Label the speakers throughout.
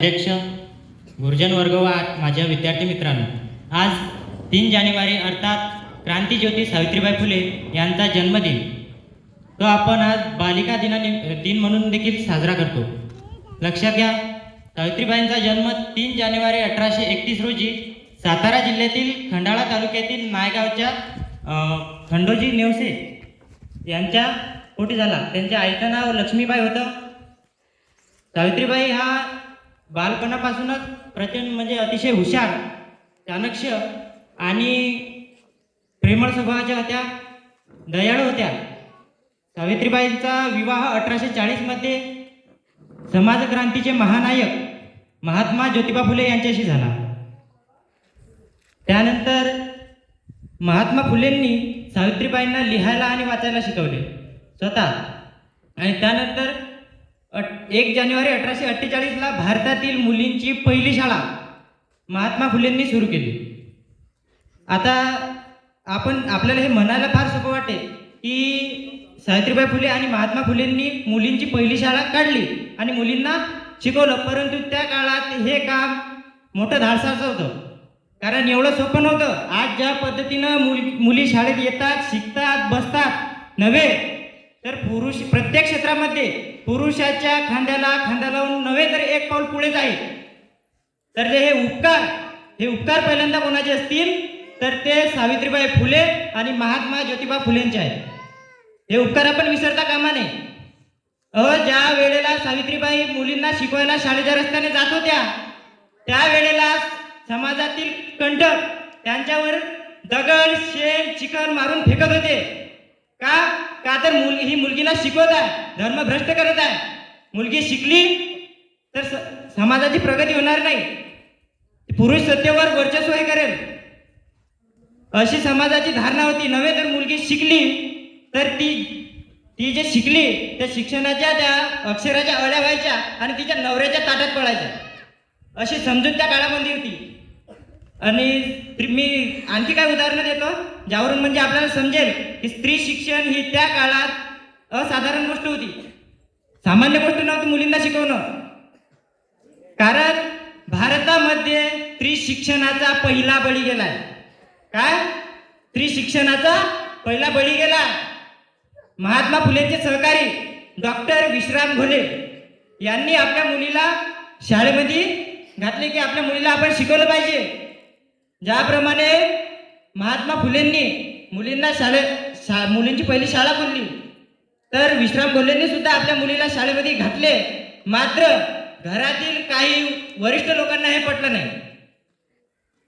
Speaker 1: अध्यक्ष गुरुजन वर्ग व माझ्या विद्यार्थी मित्रांनो आज तीन जानेवारी अर्थात क्रांतीज्योती सावित्रीबाई फुले यांचा जन्मदिन. तो आपण आज बालिका दिनानि दिन म्हणून देखील साजरा करतो. लक्षात घ्या सावित्रीबाईंचा जन्म तीन जानेवारी अठराशे एकतीस रोजी सातारा जिल्ह्यातील खंडाळा तालुक्यातील नायगावच्या खंडोजी नेवसे यांच्या पोटी झाला. त्यांच्या आईचं नाव लक्ष्मीबाई होतं. सावित्रीबाई हा बालपणापासूनच प्रचंड म्हणजे अतिशय हुशार चाणक्ष आणि प्रेमळ स्वभावाच्या होत्या दयाळू होत्या. सावित्रीबाईंचा विवाह अठराशे चाळीसमध्ये समाजक्रांतीचे महानायक महात्मा ज्योतिबा फुले यांच्याशी झाला. त्यानंतर महात्मा फुलेंनी सावित्रीबाईंना लिहायला आणि वाचायला शिकवले स्वतः. आणि त्यानंतर एक जानेवारी अठराशे अठ्ठेचाळीसला भारतातील मुलींची पहिली शाळा महात्मा फुलेंनी सुरू केली. आता आपण आपल्याला हे म्हणायला फार सोपं वाटते की सावित्रीबाई फुले आणि महात्मा फुलेंनी मुलींची पहिली शाळा काढली आणि मुलींना शिकवलं परंतु त्या काळात हे काम मोठं धाडसाचं होतं. कारण एवढं सोपं नव्हतं. आज ज्या पद्धतीनं मुल मुली शाळेत येतात शिकतात बसतात नव्हे तर पुरुष प्रत्येक क्षेत्रामध्ये पुरुषाच्या खांद्याला खांदा लावून नव्हे तर एक पाऊल पुढे जाईल. तर जे हे उपकार हे उपकार पहिल्यांदा कोणाचे असतील? तर ते सावित्रीबाई फुले आणि महात्मा ज्योतिबा फुलेंचे आहेत. हे उपकार आपण विसरता कामा नये. अ ज्या वेळेला सावित्रीबाई मुलींना शिकवायला शाळेच्या रस्त्याने जात होत्या त्यावेळेला समाजातील कंटक त्यांच्यावर दगड शेण चिकन मारून फेकत होते. का? का तर मुल ही मुलगीला शिकवत आहे धर्म भ्रष्ट करत आहे. मुलगी शिकली तर स- समाजाची प्रगती होणार नाही. पुरुष सत्तेवर वर्चस्व हे करेल. अशी समाजाची धारणा होती. नव्हे तर मुलगी शिकली तर ती ती जे शिकली त्या शिक्षणाच्या त्या अक्षराच्या अळ्या व्हायच्या आणि तिच्या नवऱ्याच्या ताटात पडायच्या. अशी समजूत त्या काळामध्ये होती. आणि त्रि- मी आणखी काय उदाहरणं देतो? ज्यावरून म्हणजे आपल्याला समजेल की स्त्री शिक्षण ही त्या काळात असाधारण गोष्ट होती. सामान्य गोष्ट नव्हती मुलींना शिकवणं. कारण भारतामध्ये स्त्री शिक्षणाचा पहिला बळी गेलाय. काय? स्त्री शिक्षणाचा पहिला बळी गेला. महात्मा फुलेंचे सहकारी डॉक्टर विश्राम घोले यांनी आपल्या मुलीला शाळेमध्ये घातले की आपल्या मुलीला आपण शिकवलं पाहिजे. ज्याप्रमाणे महात्मा फुलेंनी मुलींना शाळे शा मुलींची पहिली शाळा खोलली तर विश्राम घोलेंनी सुद्धा आपल्या मुलीला शाळेमध्ये घातले. मात्र घरातील काही वरिष्ठ लोकांना हे पटलं नाही.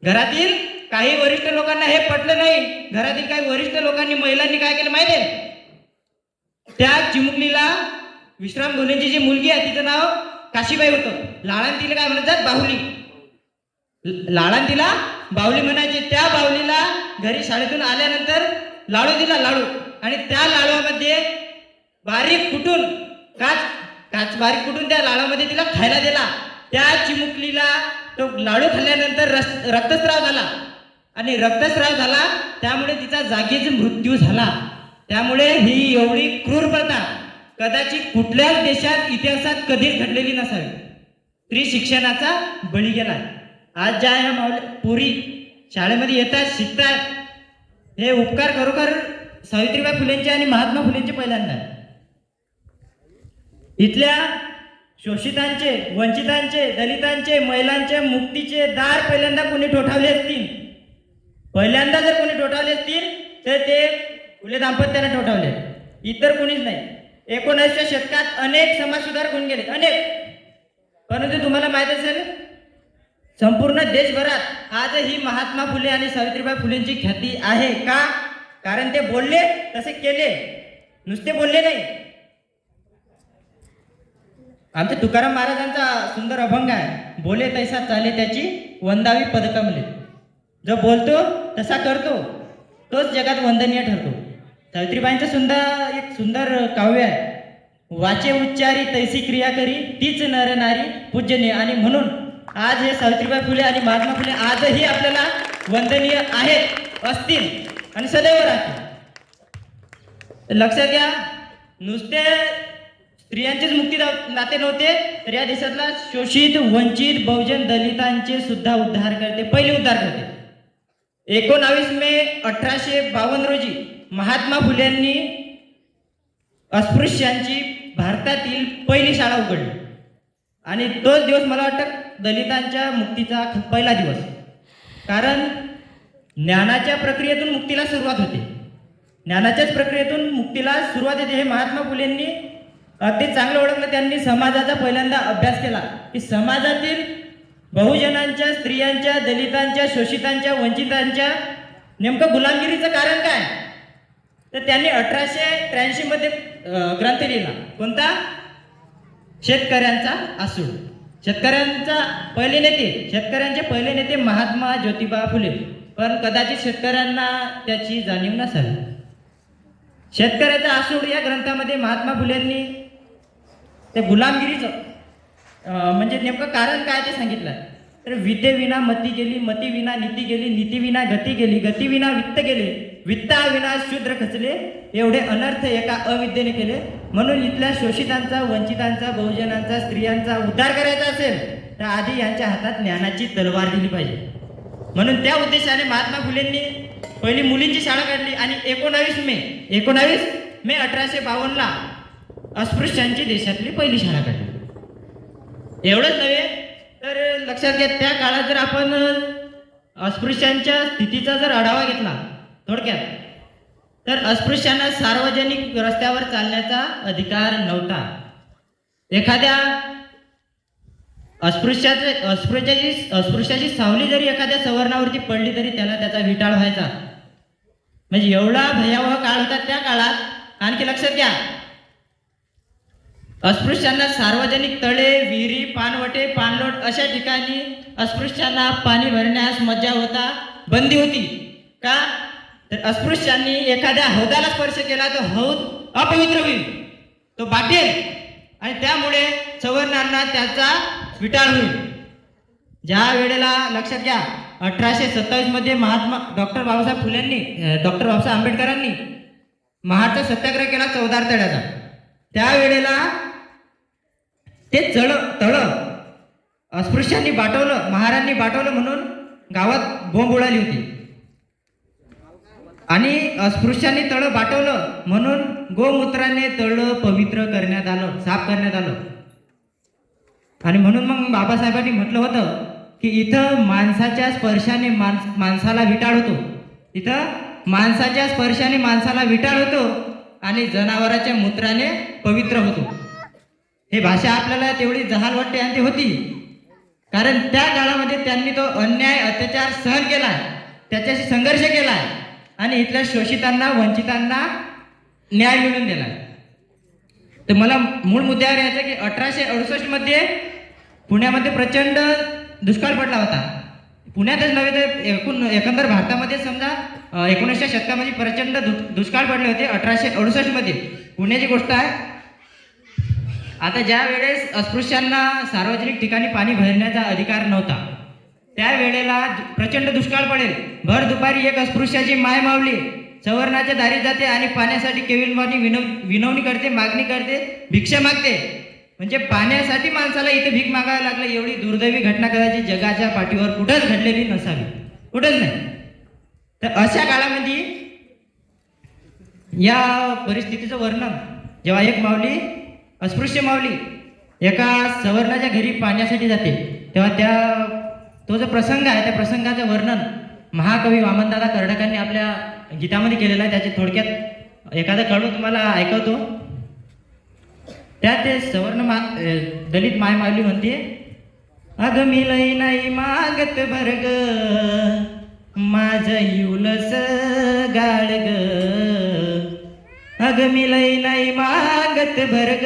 Speaker 1: घरातील काही वरिष्ठ लोकांना हे पटलं नाही. घरातील काही वरिष्ठ लोकांनी महिलांनी काय केलं माहिती त्या चिमुकलीला विश्राम घोलेंची जी मुलगी आहे तिचं नाव काशीबाई होतं. लाळांतीला काय म्हणतात? बाहुली. लाळांतीला बावली म्हणायची त्या बाहुलीला घरी शाळेतून आल्यानंतर लाडू दिला लाडू. आणि त्या लाडूमध्ये बारीक कुटून काच काच बारीक कुटून त्या लाडूमध्ये तिला खायला दिला. त्या चिमुकलीला तो लाडू खाल्ल्यानंतर रस रक्तस्राव झाला. आणि रक्तस्राव झाला त्यामुळे तिचा जागीच मृत्यू झाला. त्यामुळे ही एवढी क्रूर प्रथा कदाचित कुठल्याच देशात इतिहासात कधीच घडलेली नसावी. स्त्री शिक्षणाचा बळी गेला. आज ज्या ह्या मावल्या पुरी शाळेमध्ये येतात शिकतात हे उपकार खरोखर सावित्रीबाई फुलेंचे आणि महात्मा फुलेंचे पहिल्यांदा. इथल्या शोषितांचे वंचितांचे दलितांचे महिलांचे मुक्तीचे दार पहिल्यांदा कोणी ठोठावले असतील? पहिल्यांदा जर कोणी ठोठावले असतील तर ते फुले दाम्पत्याने ठोठावले. इतर कोणीच नाही. एकोणीसशे शतकात अनेक समाजसुधारक होऊन गेले. अनेक. परंतु तुम्हाला माहीत असेल संपूर्ण देशभरात आजही महात्मा फुले आणि सावित्रीबाई फुलेंची ख्याती आहे का? कारण ते बोलले तसे केले. नुसते बोलले नाही. आमच्या तुकाराम महाराजांचा सुंदर अभंग आहे. बोले तैसा चाले त्याची वंदावी पदकमले. जो बोलतो तसा करतो. तोच जगात वंदनीय ठरतो. सावित्रीबाईंचं सुंदर एक सुंदर काव्य आहे. वाचे उच्चारी तैसी क्रिया करी तीच नर नारी पूजनीय आणि म्हणून आज हे सावित्रीबाई फुले आणि महात्मा फुले आजही आपल्याला वंदनीय आहेत असतील आणि सदैव राहतील. लक्षात घ्या नुसते स्त्रियांचेच मुक्ती नाते नव्हते तर या देशातला शोषित वंचित बहुजन दलितांचे सुद्धा उद्धार करते पहिले उद्धार करते. एकोणावीस मे अठराशे बावन्न रोजी महात्मा फुलेंनी अस्पृश्यांची भारतातील पहिली शाळा उघडली. आणि तोच दिवस मला वाटतं दलितांच्या मुक्तीचा पहिला दिवस. कारण ज्ञानाच्या प्रक्रियेतून मुक्तीला सुरुवात होते. ज्ञानाच्याच प्रक्रियेतून मुक्तीला सुरुवात येते हे महात्मा फुलेंनी अगदी चांगलं ओळखलं. त्यांनी समाजाचा पहिल्यांदा अभ्यास केला की समाजातील बहुजनांच्या स्त्रियांच्या दलितांच्या शोषितांच्या वंचितांच्या नेमकं गुलामगिरीचं कारण काय? तर त्यांनी अठराशे त्र्याऐंशी मध्ये ग्रंथ लिहिला. कोणता? शेतकऱ्यांचा आसूड. शेतकऱ्यांचा पहिले नेते शेतकऱ्यांचे पहिले नेते महात्मा ज्योतिबा फुले. पण कदाचित शेतकऱ्यांना त्याची जाणीव नसावी शेतकऱ्याचा आसूड या ग्रंथामध्ये महात्मा फुलेंनी ते गुलामगिरीचं म्हणजे नेमकं कारण काय ते सांगितलं. तर विद्येविना मती गेली मतीविना नीती गेली नीतीविना गती गेली गतीविना वित्त गेले. वित्ता विना शूद्र खचले एवढे अनर्थ एका अविद्येने केले. म्हणून इथल्या शोषितांचा वंचितांचा बहुजनांचा स्त्रियांचा उद्धार करायचा असेल तर आधी यांच्या हातात ज्ञानाची तलवार दिली पाहिजे. म्हणून त्या उद्देशाने महात्मा फुलेंनी पहिली मुलींची शाळा काढली आणि एकोणावीस मे एकोणावीस मे अठराशे बावन्नला अस्पृश्यांची देशातली पहिली शाळा काढली. एवढंच नव्हे तर लक्षात घ्या त्या काळात जर आपण अस्पृश्यांच्या स्थितीचा जर आढावा घेतला थोडक्यात. तर अस्पृश्यांना सार्वजनिक रस्त्यावर चालण्याचा अधिकार नव्हता. एखाद्या अस्पृश्याचे अस्पृश्याची अस्पृश्याची सावली जरी एखाद्या सवर्णावरती पडली तरी त्याला त्याचा विटाळ व्हायचा. म्हणजे एवढा भयावह काळ होता त्या काळात. आणखी लक्षात घ्या. अस्पृश्यांना सार्वजनिक तळे विहिरी पानवटे पाणलोट अशा ठिकाणी अस्पृश्यांना पाणी भरण्यास मज्जा होता बंदी होती. का? तर अस्पृश्यांनी एखाद्या हौदाला स्पर्श केला तर हौद अपवित्र होईल. तो बाटेल आणि त्यामुळे सवर्णांना त्याचा विटाळ होईल. ज्या वेळेला लक्षात घ्या अठराशे सत्तावीसमध्ये महात्मा डॉक्टर बाबासाहेब फुलेंनी डॉक्टर बाबासाहेब आंबेडकरांनी महाडचा सत्याग्रह केला चौदार तळ्याचा. त्यावेळेला ते चळ तळ अस्पृश्यांनी बाटवलं महारांनी बाटवलं म्हणून गावात बोंब उडाली होती. आणि स्पृश्याने तळ बाटवलं. म्हणून गोमूत्राने तळ पवित्र करण्यात आलं साफ करण्यात आलं. आणि म्हणून मग बाबासाहेबांनी म्हटलं होतं की इथं माणसाच्या स्पर्शाने माणस माणसाला विटाळ होतो. इथं माणसाच्या स्पर्शाने माणसाला विटाळ होतो आणि जनावराच्या मूत्राने पवित्र होतो. हे भाषा आपल्याला तेवढी जहाल वाटते आणि ती होती. कारण त्या काळामध्ये त्यांनी तो अन्याय अत्याचार सहन केला त्याच्याशी संघर्ष केला आणि इथल्या शोषितांना वंचितांना न्याय मिळून दिला तर मला मूळ मुद्द्यावर यायचं की अठराशे अडुसष्टमध्ये पुण्यामध्ये प्रचंड दुष्काळ पडला होता. पुण्यातच नव्हे तर एकूण एकंदर भारतामध्ये समजा एकोणीसशे शतकामध्ये प्रचंड दु- दुष्काळ पडले होते अठराशे अडुसष्टमध्ये पुण्याची गोष्ट आहे आता ज्या वेळेस अस्पृश्यांना सार्वजनिक ठिकाणी पाणी भरण्याचा अधिकार नव्हता त्या वेळेला प्रचंड दुष्काळ पडेल. भर दुपारी एक अस्पृश्याची माय मावली. सवर्णाच्या दारी जाते आणि पाण्यासाठी केविलवाणी विनव विनवणी करते मागणी करते भिक्षा मागते. म्हणजे पाण्यासाठी माणसाला इथे भीक मागायला लागलं एवढी दुर्दैवी घटना कदाचित जगाच्या पाठीवर कुठंच घडलेली नसावी. कुठंच नाही. तर अशा काळामध्ये या परिस्थितीचं वर्णन जेव्हा एक माऊली अस्पृश्य माऊली एका सवर्णाच्या घरी पाण्यासाठी जाते तेव्हा त्या तो जो प्रसंग आहे त्या प्रसंगाचं वर्णन महाकवी वामनदादा कर्डकांनी आपल्या गीतामध्ये केलेलं आहे. त्याचे थोडक्यात एखादं कडू तुम्हाला ऐकवतो. त्यात ते सवर्ण मा दलित माय मागली म्हणते अग मी लई नाही मागत भरग माझ युलस गाळग अग मी नाही मागत भरग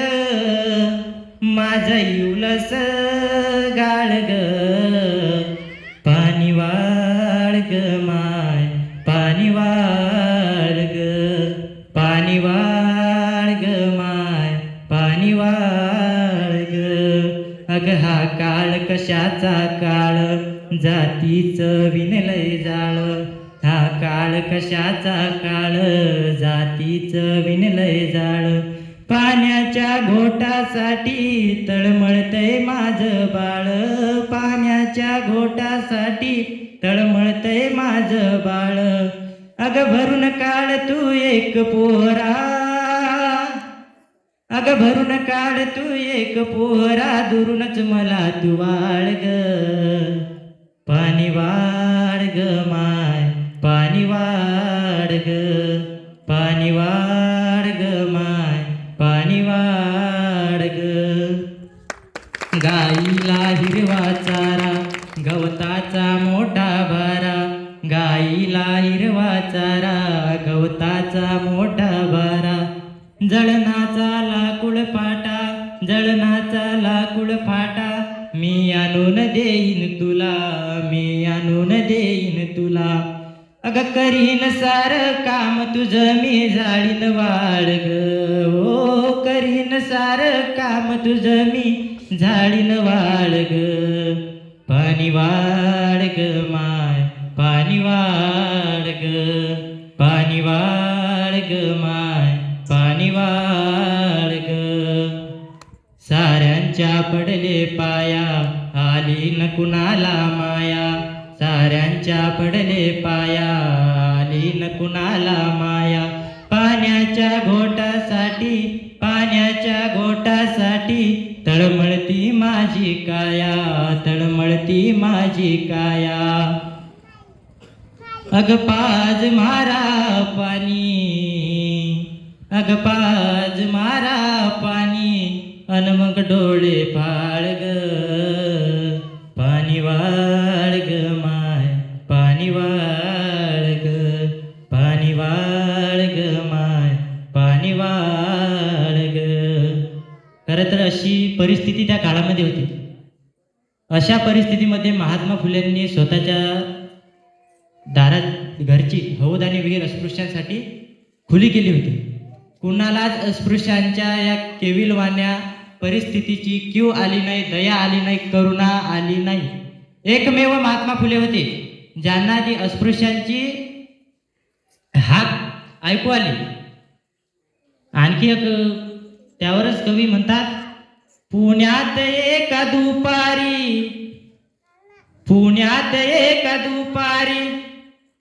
Speaker 1: माझ युलस गाळग ग. कशाचा काळ? जातीचं विनलय जाळ. हा काळ कशाचा काळ? जातीचं विनलय जाळ. पाण्याच्या घोटासाठी तळमळतय माझं बाळ. पाण्याच्या घोटासाठी तळमळतय माझं बाळ. अग भरून काळ तू एक पोहरा अग भरून काढ तू एक पोहरा दुरूनच मला तू वाळ ग. पाणी वाढ ग माय पाणी वाढ ग. पाणी वाढ ग माय पाणी वाढ ग. गाईला हिरवाचा पाणी वाळग साऱ्यांच्या पडले पाया आली न कुणाला माया. साऱ्यांच्या पडले पाया आली न कुणाला माया. पाण्याच्या घोटासाठी पाण्याच्या घोटासाठी तळमळती माझी काया तळमळती माझी काया. अग पाज मारा पाणी. अगपाज मारा पाणी अन मग डोळे फाळ ग पाणी वाळ ग माय पाणी वाळ ग पाणी वाळ ग माय पाणी वाळ ग खरं तर अशी परिस्थिती त्या काळामध्ये होती. अशा परिस्थितीमध्ये महात्मा फुलेंनी स्वतःच्या दारात घरची हौद आणि विहीर अस्पृश्यांसाठी खुली केली होती. कुणालाच अस्पृश्यांच्या या केविलवान्या परिस्थितीची क्यू आली नाही दया आली नाही करुणा आली नाही. एकमेव महात्मा फुले होते ज्यांना ती अस्पृश्यांची हाक ऐकू आली. आणखी एक त्यावरच कवी म्हणतात पुण्यात एका दुपारी पुण्यात एका दुपारी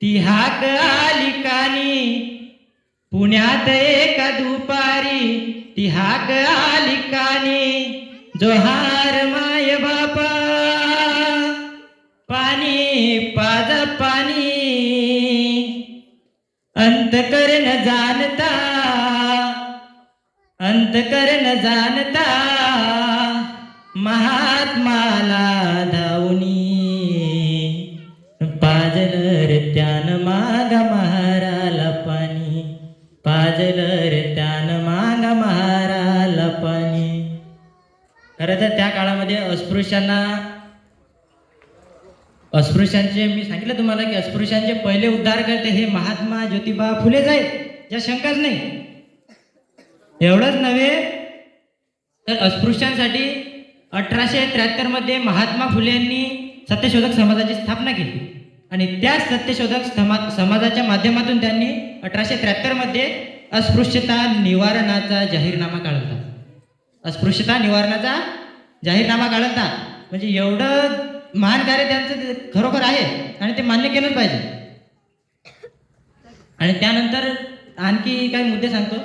Speaker 1: ती हाक आली कानी पुण्यात एका दुपारी ती हाक आली कानी. जोहार माय बापा पाणी पाद पाणी. अंतकरण जाणता अंतकरण जाणता. महात्माला धावणी पाजल रे त्यान मान महाराला पाणी. खरं तर त्या काळामध्ये अस्पृश्यांना अस्पृश्यांचे मी सांगितलं तुम्हाला की अस्पृश्यांचे पहिले उद्धार करते हे महात्मा ज्योतिबा फुलेच आहेत ज्या शंकाच नाही. एवढंच नव्हे तर अस्पृश्यांसाठी अठराशे त्र्याहत्तरमध्ये महात्मा फुले यांनी सत्यशोधक समाजाची स्थापना केली. आणि त्या सत्यशोधक समा समाजाच्या माध्यमातून त्यांनी अठराशे त्र्याहत्तरमध्ये अस्पृश्यता निवारणाचा जाहीरनामा काढला अस्पृश्यता निवारणाचा जाहीरनामा काढला म्हणजे एवढं महान कार्य त्यांचं ते खरोखर आहे आणि ते मान्य केलंच पाहिजे. आणि त्यानंतर आणखी काही मुद्दे सांगतो.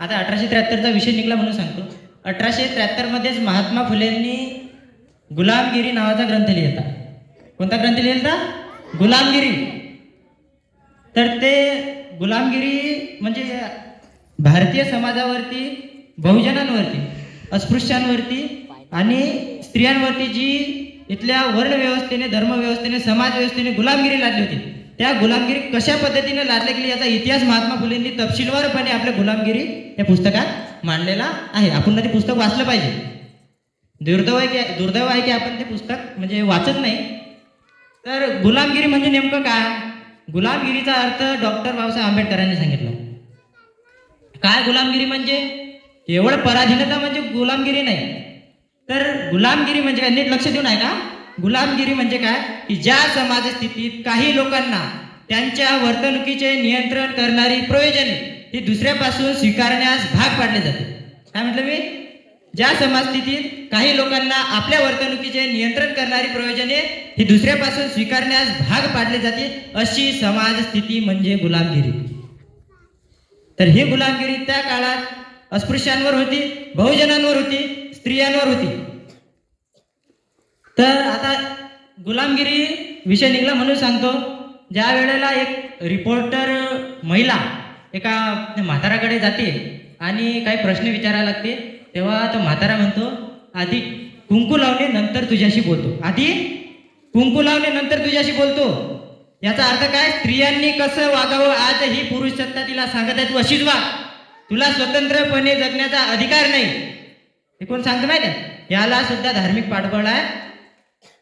Speaker 1: आता अठराशे त्र्याहत्तरचा विषय निघाला म्हणून सांगतो. अठराशे त्र्याहत्तरमध्येच महात्मा फुलेंनी गुलामगिरी नावाचा ग्रंथ लिहिला. कोणता ग्रंथ लिहिला गुलामगिरी. तर ते गुलामगिरी म्हणजे भारतीय समाजावरती बहुजनांवरती अस्पृश्यांवरती आणि स्त्रियांवरती जी इथल्या वर्णव्यवस्थेने धर्मव्यवस्थेने समाजव्यवस्थेने गुलामगिरी लादली होती त्या गुलामगिरी कशा पद्धतीने लादल्या गेली याचा इतिहास महात्मा फुलेंनी तपशीलवारपणे आपल्या गुलामगिरी या पुस्तकात मांडलेला आहे. आपण ते पुस्तक वाचलं पाहिजे. दुर्दैव आहे की दुर्दैव आहे की आपण ते पुस्तक म्हणजे वाचत नाही. तर गुलामगिरी म्हणजे नेमकं काय? गुलामगिरीचा अर्थ डॉक्टर बाबासाहेब आंबेडकरांनी सांगितलं. काय गुलामगिरी म्हणजे? एवढं पराधीनता म्हणजे गुलामगिरी नाही. तर गुलामगिरी म्हणजे काय? नीट लक्ष देऊन आहे का गुलामगिरी म्हणजे काय? की ज्या समाज स्थितीत काही लोकांना त्यांच्या वर्तणुकीचे नियंत्रण करणारी प्रयोजने ही दुसऱ्यापासून स्वीकारण्यास भाग पाडले जाते. काय म्हटलं मी? ज्या समाजस्थितीत काही लोकांना आपल्या वर्तणुकीचे नियंत्रण करणारी प्रयोजने ही दुसऱ्यापासून स्वीकारण्यास भाग पाडले जाते अशी समाज स्थिती म्हणजे गुलामगिरी. तर ही गुलामगिरी त्या काळात अस्पृश्यांवर होती बहुजनांवर होती स्त्रियांवर होती. तर आता गुलामगिरी विषय निघला म्हणून सांगतो. ज्या वेळेला एक रिपोर्टर महिला एका म्हाताराकडे जाते आणि काही प्रश्न विचारायला लागते तेव्हा तो म्हातारा म्हणतो आधी कुंकू लावणे नंतर तुझ्याशी बोलतो. आधी कुंकू लावणे नंतर तुझ्याशी बोलतो. याचा अर्थ काय? स्त्रियांनी कसं वागावं आज ही पुरुष सत्ता तिला सांगत आहेत अशीच वाग. तुला स्वतंत्रपणे जगण्याचा अधिकार नाही. हे कोण सांगतं माहिती आहे? याला सुद्धा धार्मिक पाठबळ आहे.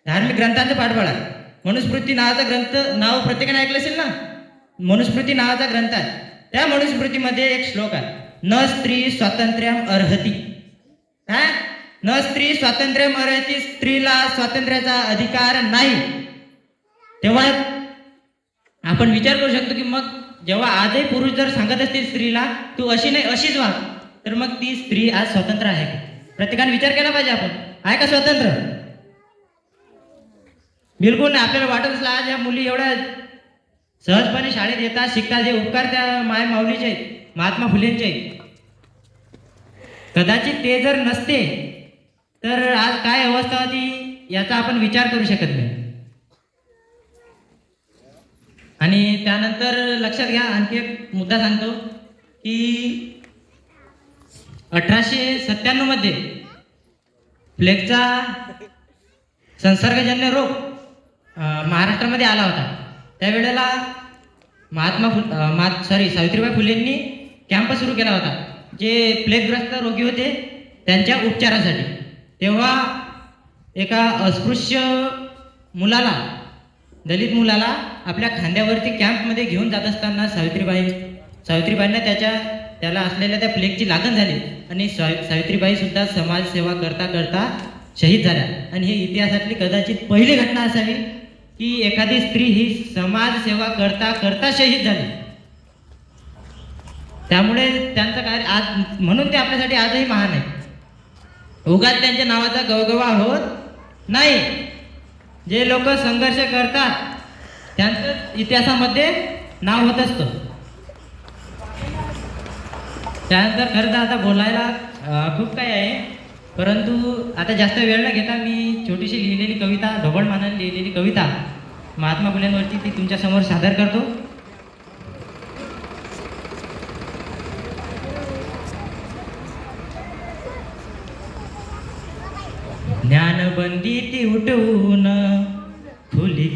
Speaker 1: धार्मिक ग्रंथांचं पाठबळ आहे. मनुस्मृती नावाचा ग्रंथ नाव प्रत्येकाने ऐकलं असेल ना? मनुस्मृती नावाचा ग्रंथ आहे. त्या मनुस्मृतीमध्ये एक श्लोक आहे. न स्त्री स्वातंत्र्यम अर्हती. काय? न स्त्री स्वातंत्र्यम अर्हती स्त्रीला स्वातंत्र्याचा अधिकार नाही. तेव्हा आपण विचार करू शकतो की मग जेव्हा आजही पुरुष जर सांगत असतील स्त्रीला तू अशी नाही अशीच वाग तर मग ती स्त्री आज स्वतंत्र आहे. प्रत्येकाने विचार केला पाहिजे आपण. आहे का स्वतंत्र? बिलकुल नाही. आपल्याला वाटत असलं आज या मुली एवढ्या सहजपणे शाळेत येतात शिकतात जे उपकार त्या माय माऊलीचे आहेत महात्मा फुलेंचे आहेत. कदाचित ते जर नसते तर आज काय अवस्था होती याचा आपण विचार करू शकत नाही. आणि त्यानंतर लक्षात घ्या आणखी एक मुद्दा सांगतो की अठराशे सत्त्याण्णवमध्ये प्लेगचा संसर्गजन्य रोग महाराष्ट्रामध्ये आला होता. त्यावेळेला महात्मा फुल महा मा सॉरी सावित्रीबाई फुलेंनी कॅम्प सुरू केला होता जे प्लेगग्रस्त रोगी होते त्यांच्या उपचारासाठी. तेव्हा एका अस्पृश्य मुलाला दलित मुलाला आपल्या खांद्यावरती कॅम्पमध्ये घेऊन जात असताना सावित्रीबाई सावित्रीबाईंना त्याच्या त्याला असलेल्या त्या प्लेगची लागण झाली. आणि सावित्रीबाई सुद्धा समाजसेवा करता करता शहीद झाल्या. आणि हे इतिहासातली कदाचित पहिली घटना असावी की एखादी स्त्री ही समाजसेवा करता करता शहीद झाली. त्यामुळे त्यांचं कार्य आज म्हणून ते आपल्यासाठी आजही महान आहे. उगाच त्यांच्या नावाचा गवगवा होत नाही. जे लोक संघर्ष करतात त्यांचं इतिहासामध्ये नाव होत असतं. त्यानंतर खरं तर आता बोलायला खूप काही आहे. परंतु आता जास्त वेळ न घेता मी छोटीशी लिहिलेली कविता ढोबळ मानाने लिहिलेली कविता महात्मा फुलेंवरती ती तुमच्यासमोर सादर करतो. ज्ञानबंदी ती उठवून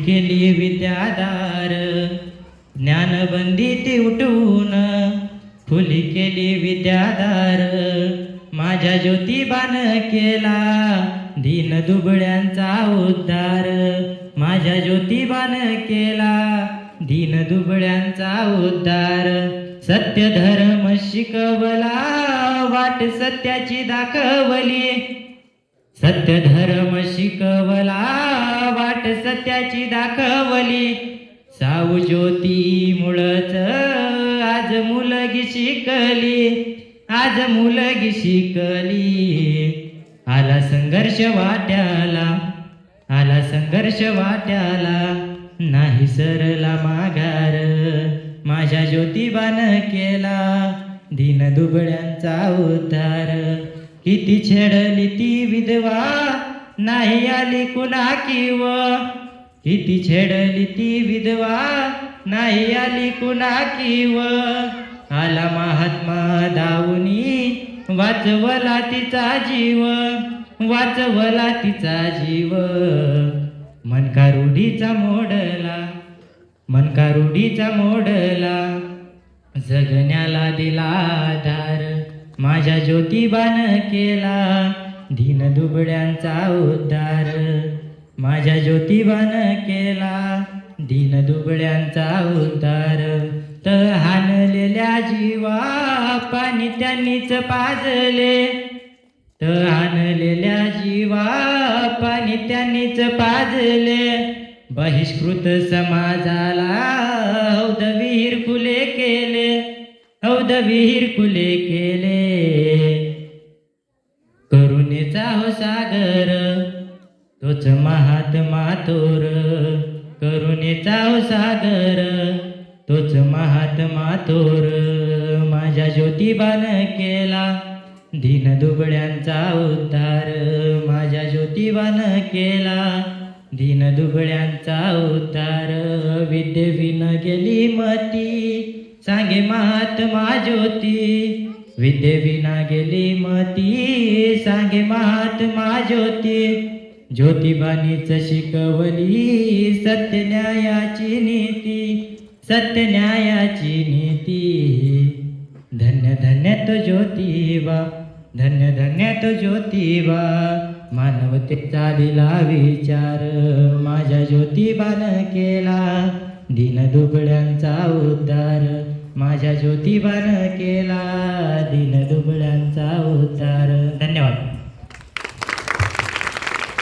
Speaker 1: केली विद्यादार ज्ञानबंदी ती उठवून फुली केली विद्यादार माझ्या ज्योतिबान केला दीन दुबळ्यांचा उद्धार। माझ्या ज्योतिबान केला दीन दुबळ्यांचा उद्धार। सत्य धर्म शिकवला वाट सत्याची दाखवली सत्य धर्म शिकवला वाट सत्याची दाखवली. साऊ ज्योती मुळच आज मुलगी शिकली. आज मुलगी शिकली. आला संघर्ष वाट्याला आला संघर्ष वाट्याला. नाही सरला माघार माझ्या ज्योतिबान केला. दीन दुबळ्यांचा उद्धार. किती छेडली ती विधवा? नाही आली कुणा किव किती छेडली ती विधवा? नाही आली कुणा किव आला महात्मा दाऊनी वाचवला तिचा जीव वाचवला तिचा जीव. मनका रूढीचा मोडला मनका रूढीचा मोडला जगण्याला दिला आधार माझ्या ज्योतिबान केला. दीन दुबळ्यांचा उद्धार. माझ्या ज्योतिबान केला. दीन दुबळ्यांचा उद्धार. तर हानलेल्या जीवा पाणी त्यांनीच पाजले. तर हानलेल्या जीवा पाणी त्यांनीच पाजले. बहिष्कृत समाजाला हौद विहीर खुले केले. हौद विहीर खुले केले. सागर तोच महात्मा थोर करुणेचा हो सागर तोच महात्मा थोर माझ्या ज्योतिबान केला दीन दुबळ्यांचा उद्धार माझ्या ज्योतिबान केला दीन दुबळ्यांचा उद्धार विद्येविन गेली मती सांगे महात्मा ज्योती विद्येविना गेली मती. सांगे महात्मा ज्योती. ज्योतिबानीच शिकवली सत्य न्यायाची नीती. सत्य न्यायाची नीती. धन्य धन्य तो ज्योतिबा. धन्य धन्य तो ज्योतिबा. मानवतेचा दिला विचार. माझ्या ज्योतिबान केला. दीन दुबळ्यांचा उद्धार. माझ्या ज्योतिबान केला दीन दुबळ्यांचा उद्धार. धन्यवाद.